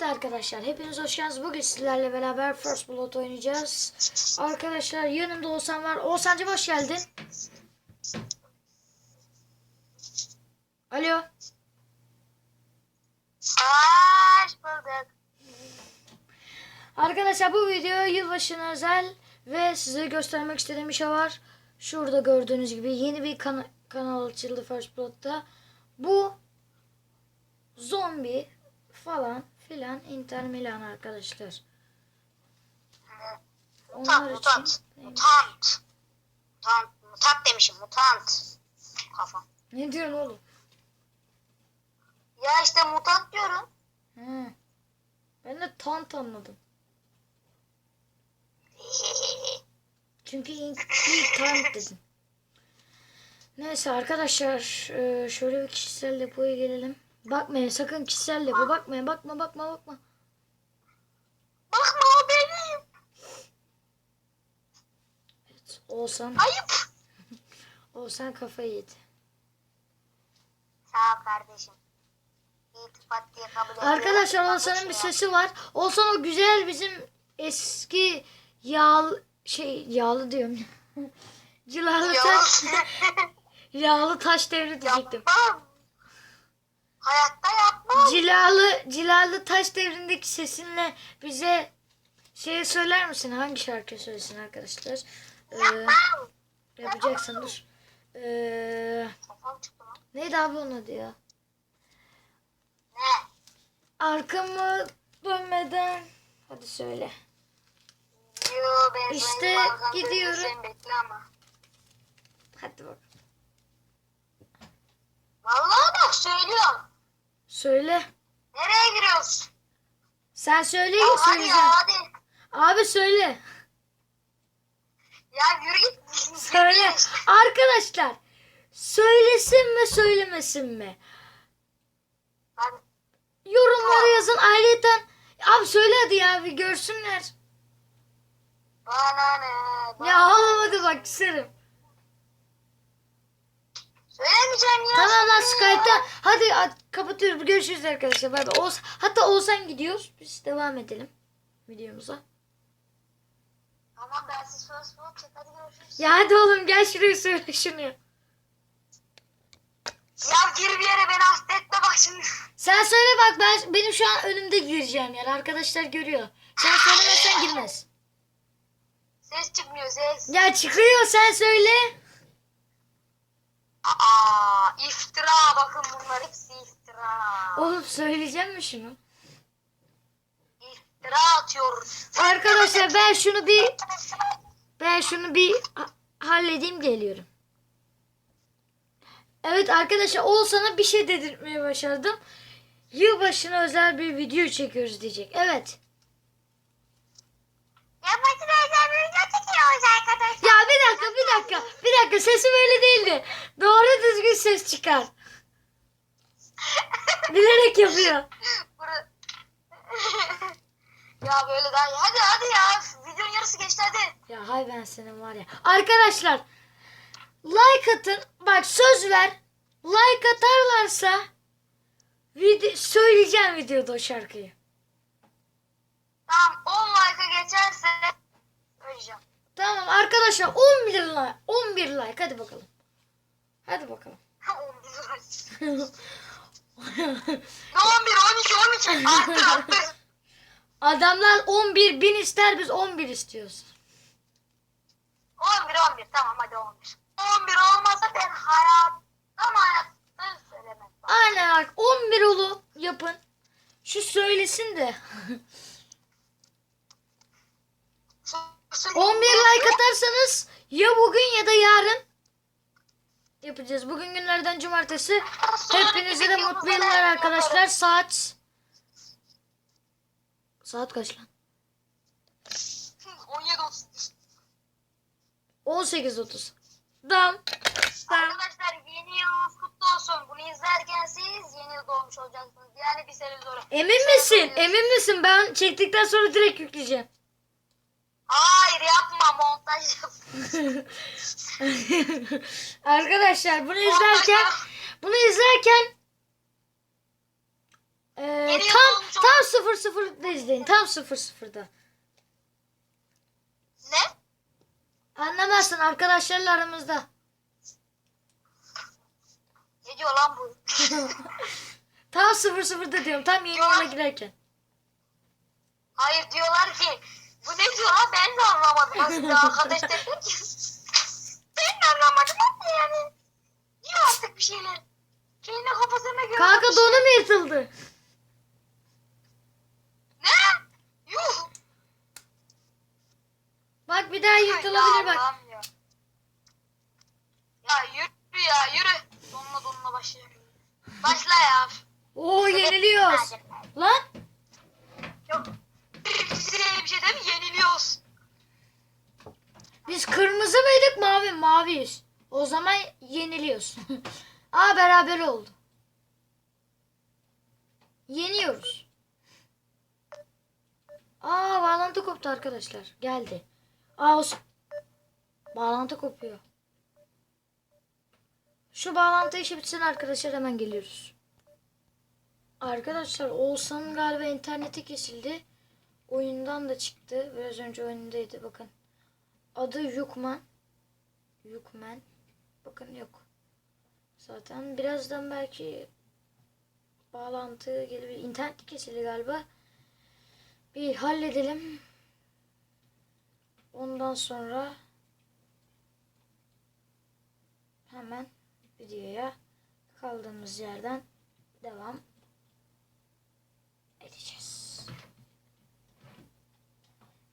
Evet arkadaşlar hepiniz hoş geldiniz. Bugün sizlerle beraber First Blood oynayacağız. Arkadaşlar yanımda Oğuzhan var. Oğuzhan'cım hoş geldin. Alo. Hoş bulduk. Arkadaşlar bu video yılbaşına özel ve size göstermek istediğim bir şey var. Şurada gördüğünüz gibi yeni bir kana- kanal açıldı First Blood'da. Bu zombi falan filan Inter Milan arkadaşlar. Onlar Mutant, için mutant, mutant. Mutant, mutant demişim, mutant. Kafam. ne diyorsun oğlum? Ya işte mutant diyorum. He. Ben de tant anladım. Çünkü ilk, ilk tant dedim. Neyse arkadaşlar e, şöyle bir kişisel depoya gelelim. Bakmayın sakın kişisel depo bakmayın bakma bakma bakma. Bakma o benim. Evet, Oğuzhan, Ayıp. Oğuzhan kafayı yedi. Sağ ol kardeşim. İltifat diye kabul ediyorum. Arkadaşlar Oğuzhan'ın bir sesi var. Oğuzhan o güzel bizim eski yağlı şey yağlı diyorum. Cilalı taş, yağlı taş devri diyecektim. Yapmam. Cilalı cilalı taş devrindeki sesinle bize şey söyler misin? Hangi şarkı söylesin arkadaşlar? Ee, yapacaksın dur. Ee, neydi abi onun adı ya? Arkamı dönmeden hadi söyle. İşte gidiyorum. Hadi bak. Vallahi bak söylüyorum. Söyle. Nereye giriyorsun? Sen söyle Ya hadi söyleyeceğim. ya hadi. Abi söyle. Ya yürü git. Söyle. Arkadaşlar söylesin mi söylemesin mi? Ben Yorumlara yazın. Ayrıca abi söyle hadi ya bir görsünler. Bana ne? Bana... Ya ağlamadı bak isterim. Söylemeyeceğim ya. Tamam lan ya. Hadi at- kapatıyoruz. Görüşürüz arkadaşlar. Bay bay. Oğuz, hatta Oğuzhan gidiyoruz. Biz devam edelim videomuza. Tamam ben siz first food çek hadi görüşürüz. Ya hadi oğlum gel şuraya söyle şunu. Ya gir bir yere beni hasta etme bak şimdi. Sen söyle bak ben benim şu an önümde gireceğim yer. Arkadaşlar görüyor. Sen söylemezsen girmez. Ses çıkmıyor ses. Ya çıkıyor sen söyle. Aa iftira bakın bunlar hepsi iftira. Oğlum söyleyeceğim mi şunu? İftira atıyoruz. Arkadaşlar ben şunu bir ben şunu bir ha- halledeyim geliyorum. Evet arkadaşlar Oğuzhan'a bir şey dedirtmeye başardım. Yılbaşına özel bir video çekiyoruz diyecek. Evet. Yapmasın özel bir video çekiyoruz arkadaşlar. Ya bir dakika bir dakika bir dakika sesi böyle değildi. Doğru düzgün ses çıkar. Bilerek yapıyor. Ya böyle daha iyi. Hadi hadi ya. Videonun yarısı geçti hadi. Ya hay ben senin var ya. Arkadaşlar like atın. Bak söz ver. Like atarlarsa video, söyleyeceğim videoda o şarkıyı. Tamam 10 like'a geçerse söyleyeceğim. Tamam arkadaşlar 11 like. 11 like hadi bakalım. Hadi bakalım. 11 like. Ne 11, 12, 13 arttır arttır. Adamlar 11 bin ister biz 11 istiyoruz. 11, 11 tamam hadi 11. 11 olmasa ben hayattan hayatta söylemem. Aynen bak 11 olu yapın. Şu söylesin de. 11 like atarsanız ya bugün ya da yarın yapacağız. Bugün günlerden cumartesi. Hepinize de mutlu yıllar arkadaşlar. Saat Saat kaç lan? 17 30. 18.30. Dam. Dam. Arkadaşlar yeni yılınız kutlu olsun. Bunu izlerken siz yeni yıl doğmuş olacaksınız. Yani bir sene sonra. Emin misin? Emin misin? Ben çektikten sonra direkt yükleyeceğim. Hayır yapma montaj yap. Arkadaşlar bunu izlerken bunu izlerken yıl tam tam sıfır sıfırda izleyin. Tam sıfır sıfırda. Ne? Anlamazsın arkadaşlarla aramızda. Ne diyor lan bu? Tam sıfır sıfırda diyorum. Tam yeni Ya. yıla girerken. Hayır diyorlar ki bu ne diyor ben de anlamadım. Aslında arkadaş dedi ki ben de anlamadım ama yani. Diyor artık bir şeyler. Kendi kafasına göre. Kanka şey- donu mu yırtıldı? Ne? Yuh. Bak bir daha yırtılabilir bak. Ya. ya yürü ya yürü. Donla donla başlayalım. Başla ya. Oo yeniliyoruz. Lan Yok. Şey değil mi? Yeniliyoruz. biz kırmızı mıydık mavi? Maviyiz. O zaman yeniliyoruz. Aa beraber oldu. Yeniyoruz. Aa bağlantı koptu arkadaşlar. Geldi. Aa o bağlantı kopuyor. Şu bağlantı işi bitsin arkadaşlar hemen geliyoruz. Arkadaşlar Oğuzhan'ın galiba interneti kesildi. Oyundan da çıktı. Biraz önce oyundaydı bakın. Adı Yukman. Yukman. Bakın yok. Zaten birazdan belki bağlantı gelir. İnternet kesildi galiba. Bir halledelim. Ondan sonra hemen videoya kaldığımız yerden devam edeceğiz.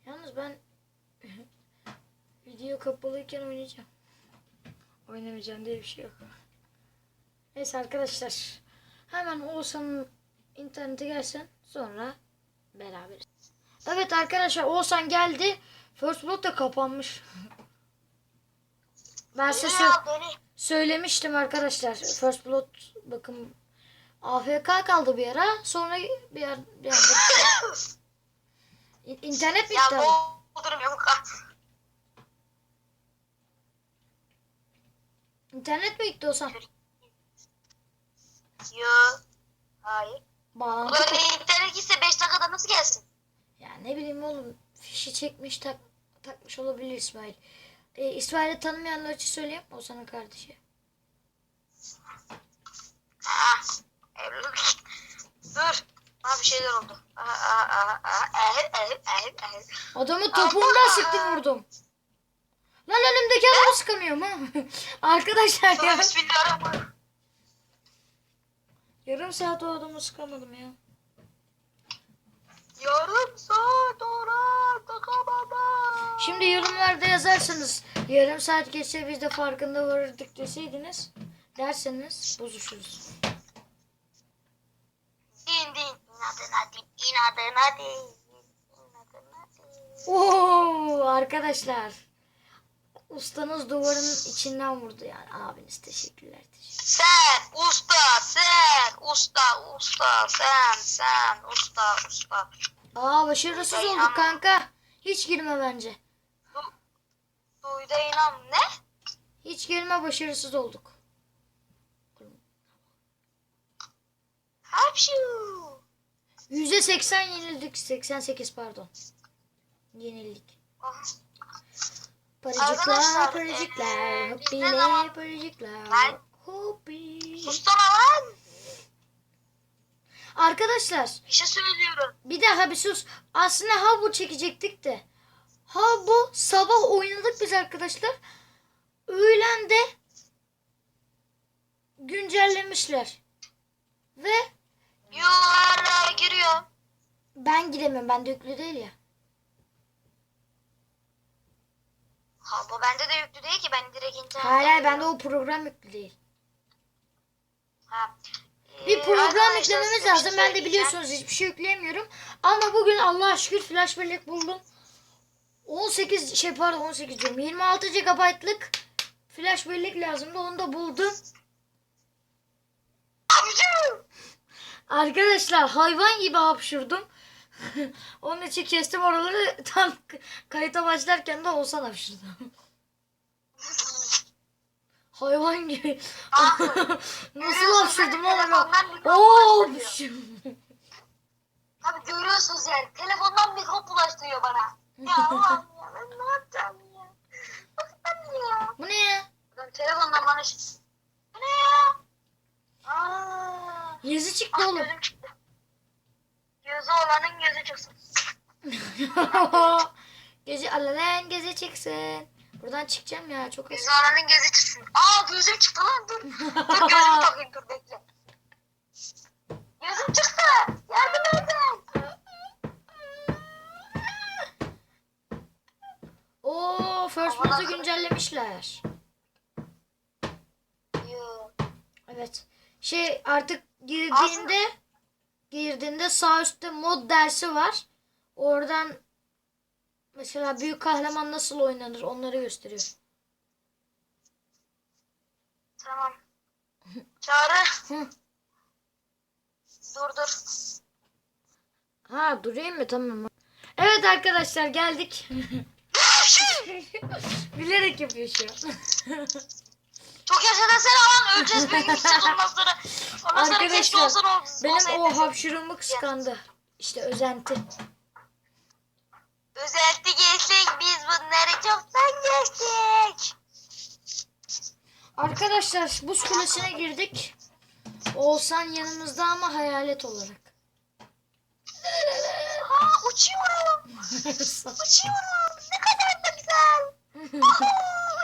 Yalnız ben video kapalıyken oynayacağım. Oynamayacağım diye bir şey yok. Neyse arkadaşlar. Hemen Oğuzhan'ın internete gelsin. Sonra beraberiz. Evet arkadaşlar Oğuzhan geldi. First Blood da kapanmış. Ben size sö- söylemiştim arkadaşlar. First Blood bakın AFK kaldı bir ara. Sonra bir yer bir anda İnternet Ya bitti abi. doldurum yok. İnternet mi gitti Oğuzhan? Yo. Hayır. Bağlantı kop- internet gitse 5 dakikada nasıl gelsin? Ya ne bileyim oğlum fişi çekmiş tak, takmış olabilir İsmail. E, İsmail'i tanımayanlar için söyleyeyim o sana kardeşi. Ah. Dur. Ha bir şeyler oldu. Ehir, ehir, ehir, ehir. Adamı topuğundan sıktım vurdum. Lan önümdeki adamı sıkamıyorum ha. Arkadaşlar ya. bismillahirrahmanirrahim. Yarım saat o adamı sıkamadım ya. Yarım saat orada takamadım. Şimdi yorumlarda yazarsanız yarım saat geçse biz de farkında varırdık deseydiniz derseniz bozuşuruz. İnadına. Oo arkadaşlar. Ustanız duvarın içinden vurdu yani. Abiniz teşekkürler. teşekkürler. Sen usta, sen usta, usta, sen, sen usta, usta. Aa başarısız olduk kanka. Hiç girme bence. Du- Duyda inan ne? Hiç girme başarısız olduk. Hapşu. Yüzde seksen yenildik. 88 pardon. Yenildik. Paracıklar, Arkadaşlar, paracıklar, hoppile, paracıklar, hoppi. Sustana lan. Arkadaşlar Bir şey söylüyorum. bir daha bir sus. Aslında ha bu çekecektik de. Ha bu sabah oynadık biz arkadaşlar. Öğlen de güncellemişler. Ve Yuvarlığa giriyor. ben giremiyorum. Bende yüklü değil ya. Ha bu bende de yüklü değil ki ben direkt internetten Hayır hayır bende o program yüklü değil. Ha. Bir Ee, program arkadaşlar, yüklememiz size bir lazım. şey Ben de söyleyeceğim. biliyorsunuz hiçbir şey yükleyemiyorum. Ama bugün Allah'a şükür flash bellek buldum. 18 şey pardon 18 diyorum. 26 GB'lık flash bellek lazımdı. Onu da buldum. Hapşu. Arkadaşlar hayvan gibi hapşurdum. Onun için kestim oraları tam kayıta başlarken de olsan hapşurdu. hayvan gibi. Nasıl ben? mikrofon Oo. Tabii görüyorsunuz yani. Telefondan mikrop bulaştırıyor bana. Ya Allah'ım ya ben ne yapacağım ya? Bıktım ya. Bu ne ya? Ben telefondan bana şey... Bu ne ya? Aa, Yazı çıktı ah oğlum. gözüm çıktı. Gözü olanın gözü çıksın. gece alalen gece çıksın. Buradan çıkacağım ya çok. Gözü olanın gözü çıksın. Aa gözüm çıktı lan dur. Dur gözümü takayım dur bekle. Gözüm çıktı. Yardım edin. Oo First Blood'ı güncellemişler. Yoo. Evet. Şey artık girdiğinde girdiğinde sağ üstte mod dersi var. Oradan mesela büyük kahraman nasıl oynanır onları gösteriyor. Tamam. Çağrı. Hı. Dur dur. Ha durayım mı? Tamam. Evet arkadaşlar geldik. Bilerek yapıyor şu an. Çok yaşa desene lan öleceğiz bir gün gideceğiz ondan sonra. Ondan sonra keşke Arkadaşlar olsan benim o hapşırığımı kıskandı. İşte özenti. Özellikle geçtik biz bunları çoktan geçtik. Arkadaşlar buz kulesine girdik. Oğuzhan yanımızda ama hayalet olarak. Aa uçuyorum. Uçuyorum. Ne kadar da güzel.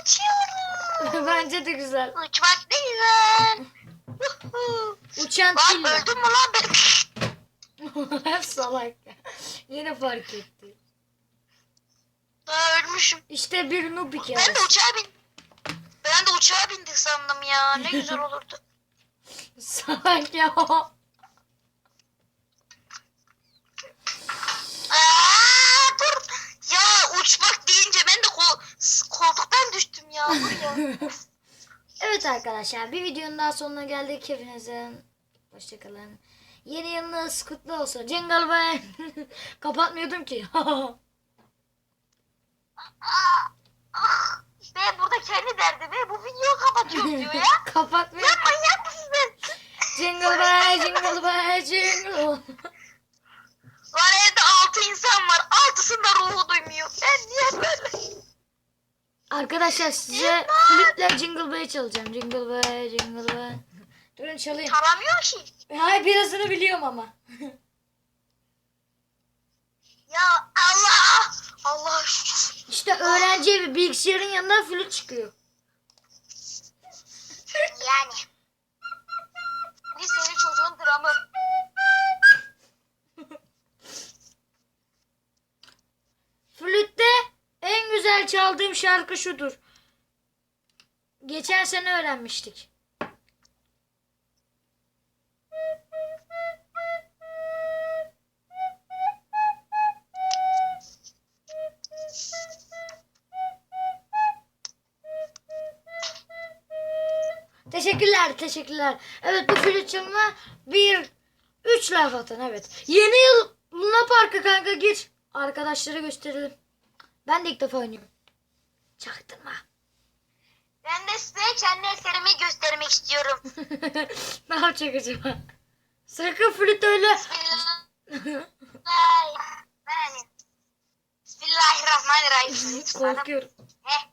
Uçuyorum. Bence de güzel. Uçmak ne güzel. Uçan Lan fil. öldün mü lan ben? Salak. Yine fark etti. Aa, ölmüşüm. İşte bir noob Ben de hikayesi. uçağa bin. Ben de uçağa bindik sandım ya. Ne güzel olurdu. Salak ya. Aa, dur. Ya uçmak deyince ben de kol, koltuktan düştüm ya. Evet arkadaşlar bir videonun daha sonuna geldik. Hepinizin hoşçakalın. Yeni yılınız kutlu olsun. Jingle bell. Kapatmıyordum ki. Ben burada kendi derdimi bu videoyu kapatıyorum diyor ya. Kapatmıyor. Ya manyak mısın sen? Jingle bell, jingle bell, jingle. Var evde altı insan var. Altısında ruhu duymuyor. Ben niye böyle? Arkadaşlar size flütle jingle bell çalacağım. Jingle bell, jingle bell. Durun çalayım. Çalamıyor ki. Hayır birazını biliyorum ama. Ya Allah. Allah şükür. İşte öğrenci evi bilgisayarın yanında flüt çıkıyor. Çaldığım şarkı şudur. Geçen sene öğrenmiştik. Teşekkürler, teşekkürler. Evet bu flüt çalma bir üç laf atın evet. Yeni yıl Luna Park'a kanka gir. Arkadaşlara gösterelim. Ben de ilk defa oynuyorum. Çaktırma. Ben de size kendi eserimi göstermek istiyorum. ne yapacak acaba? Sakın flüt öyle. Bismillahirrahmanirrahim. Bismillahirrahmanirrahim. Korkuyorum. Heh.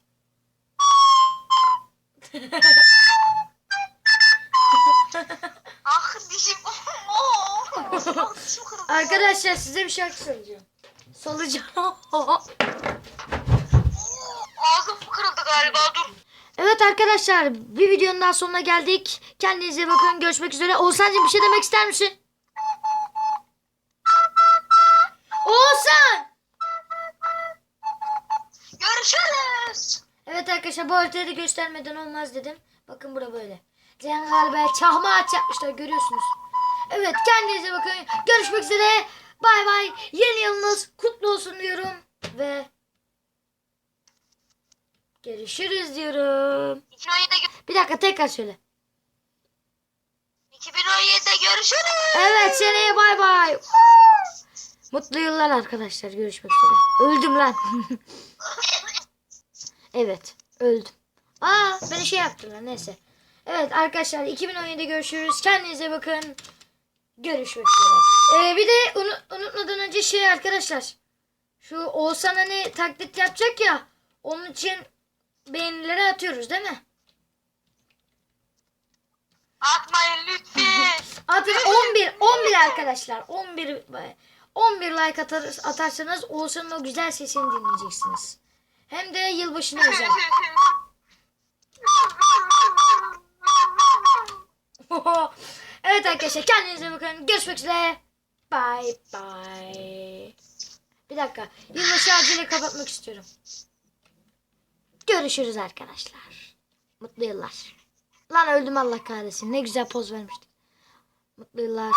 Ah dişim. Oh, kırıldı. Arkadaşlar size bir şarkı söyleyeceğim. Solucan. Galiba dur. evet arkadaşlar bir videonun daha sonuna geldik. Kendinize bakın. Görüşmek üzere. Oğuzhan'cığım bir şey demek ister misin? Oğuzhan! Görüşürüz. Evet arkadaşlar bu haritayı göstermeden olmaz dedim. Bakın bura böyle. Cengal Bey çahma ağaç yapmışlar görüyorsunuz. Evet kendinize bakın. Görüşmek üzere. Bay bay. Yeni yılınız kutlu olsun diyorum. Ve görüşürüz diyorum. 2017'de, gö- Bir dakika tekrar söyle. 2017'de görüşürüz. Evet seneye bay bay. Mutlu yıllar arkadaşlar. Görüşmek üzere. Öldüm lan. evet öldüm. Aa beni şey yaptılar neyse. Evet arkadaşlar 2017'de görüşürüz. Kendinize bakın. görüşmek üzere. Ee, bir de unu- unutmadan önce şey arkadaşlar. Şu Oğuzhan hani taklit yapacak ya. Onun için beğenileri atıyoruz değil mi? Atmayın lütfen. Atın 11 11 arkadaşlar. 11 11 like atar, atarsanız Oğuzhan'ın o güzel sesini dinleyeceksiniz. Hem de yılbaşına özel. evet arkadaşlar kendinize bakın. Görüşmek üzere. Bye bye. Bir dakika. Yılbaşı acele kapatmak istiyorum. Görüşürüz arkadaşlar. Mutlu yıllar. Lan öldüm Allah kahretsin. Ne güzel poz vermiştim. Mutlu yıllar.